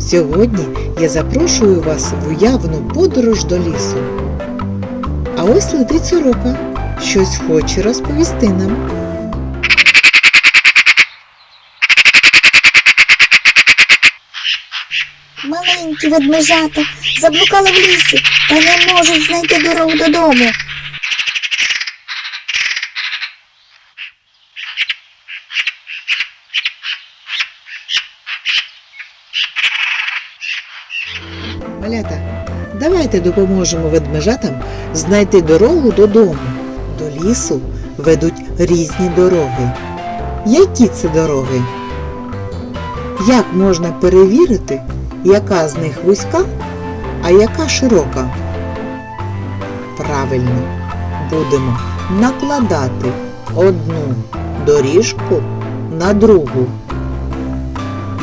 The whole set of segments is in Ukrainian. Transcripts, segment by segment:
Сьогодні я запрошую вас в уявну подорож до лісу. А ось летить сорока, щось хоче розповісти нам. Маленькі ведмежата заблукали в лісі та не можуть знайти дорогу додому. Малята, давайте допоможемо ведмежатам знайти дорогу додому. До лісу ведуть різні дороги. Які це дороги? Як можна перевірити, яка з них вузька, а яка широка? Правильно, будемо накладати одну доріжку на другу.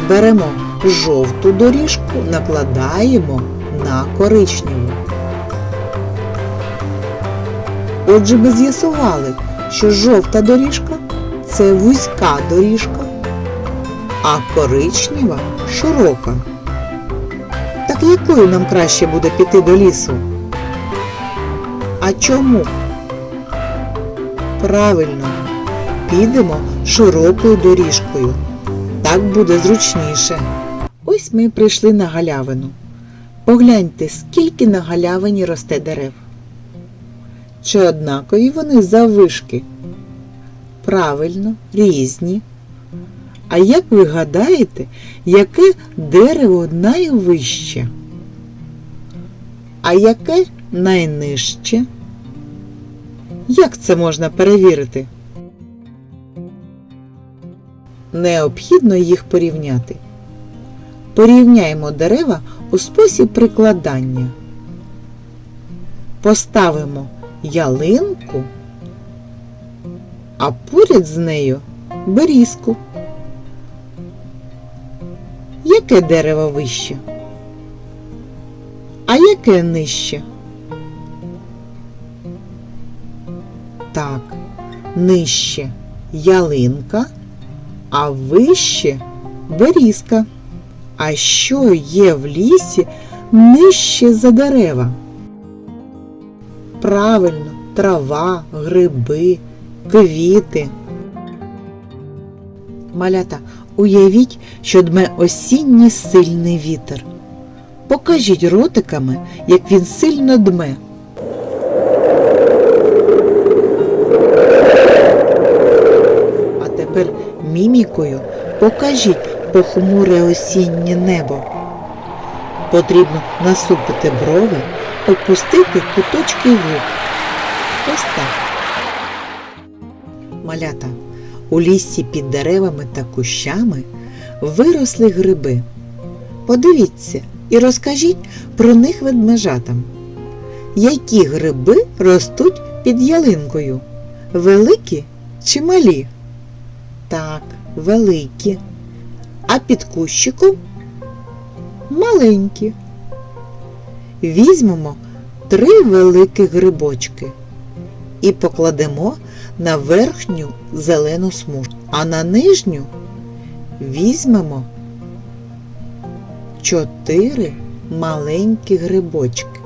Беремо жовту доріжку, накладаємо на коричневу. Отже, ми з'ясували, що жовта доріжка це вузька доріжка, а коричнева широка. Так якою нам краще буде піти до лісу? А чому? Правильно, підемо широкою доріжкою. Так буде зручніше. Ми прийшли на галявину. Погляньте, скільки на галявині росте дерев. Чи однакові вони заввишки? Правильно, різні. А як ви гадаєте, яке дерево найвище? А яке найнижче? Як це можна перевірити? Необхідно їх порівняти. Порівняємо дерева у спосіб прикладання. Поставимо ялинку, а поряд з нею берізку. Яке дерево вище? А яке нижче? Так, нижче ялинка, а вище берізка. А що є в лісі нижче за дерева? Правильно, трава, гриби, квіти. Малята, уявіть, що дме осінній сильний вітер. Покажіть ротиками, як він сильно дме. А тепер мімікою покажіть похмуре осіннє небо. Потрібно насупити брови, опустити куточки губ. Ось так. Малята. У лісі під деревами та кущами виросли гриби. Подивіться і розкажіть про них ведмежатам. Які гриби ростуть під ялинкою? Великі чи малі? Так, великі. А під кущиком маленькі. Візьмемо три великі грибочки і покладемо на верхню зелену смужку, а на нижню візьмемо чотири маленькі грибочки.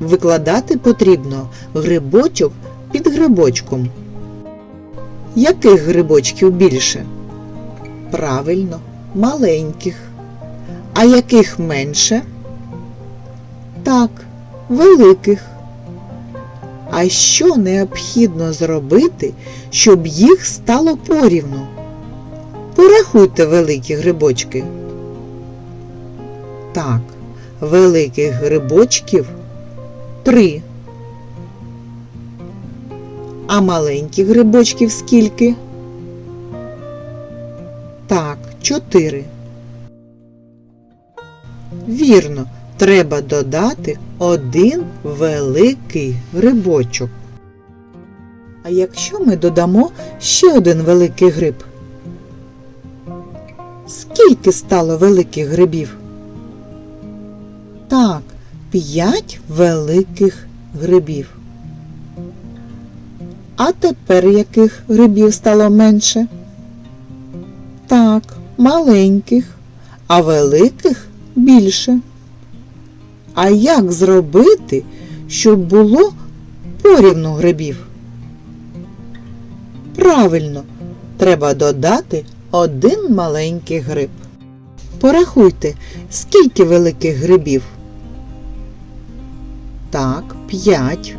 Викладати потрібно грибочок під грибочком. Яких грибочків більше? Правильно, маленьких. А яких менше? Так, великих. А що необхідно зробити, щоб їх стало порівну? Порахуйте великі грибочки. Так, великих грибочків три. А маленьких грибочків скільки? Так, чотири. Вірно, треба додати один великий грибочок. А якщо ми додамо ще один великий гриб? Скільки стало великих грибів? Так, п'ять великих грибів. А тепер яких грибів стало менше? Так, маленьких, а великих більше. А як зробити, щоб було порівну грибів? Правильно, треба додати один маленький гриб. Порахуйте, скільки великих грибів? Так, п'ять.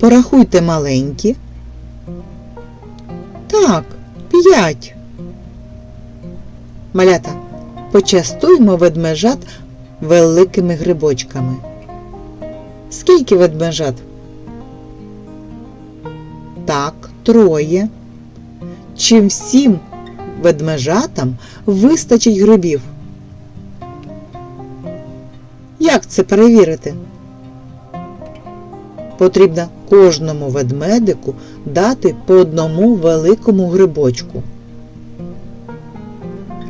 Порахуйте маленькі. Так, п'ять. Малята, почастуймо ведмежат великими грибочками. Скільки ведмежат? Так, троє. Чим всім ведмежатам вистачить грибів? Як це перевірити? Потрібно кожному ведмедику дати по одному великому грибочку.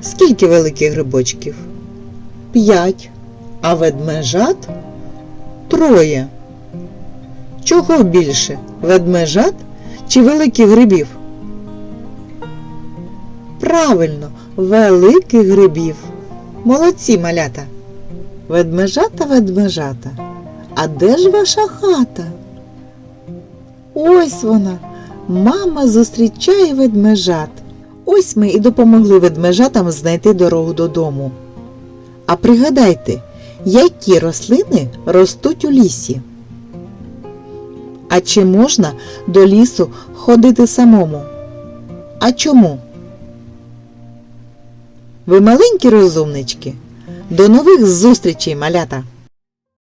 Скільки великих грибочків? П'ять. А ведмежат троє. Чого більше? Ведмежат чи великих грибів? Правильно, великих грибів. Молодці малята. Ведмежата, ведмежата. А де ж ваша хата? Ось вона. Мама зустрічає ведмежат. Ось ми і допомогли ведмежатам знайти дорогу додому. А пригадайте, які рослини ростуть у лісі? А чи можна до лісу ходити самому? А чому? Ви маленькі розумнички. До нових зустрічей, малята!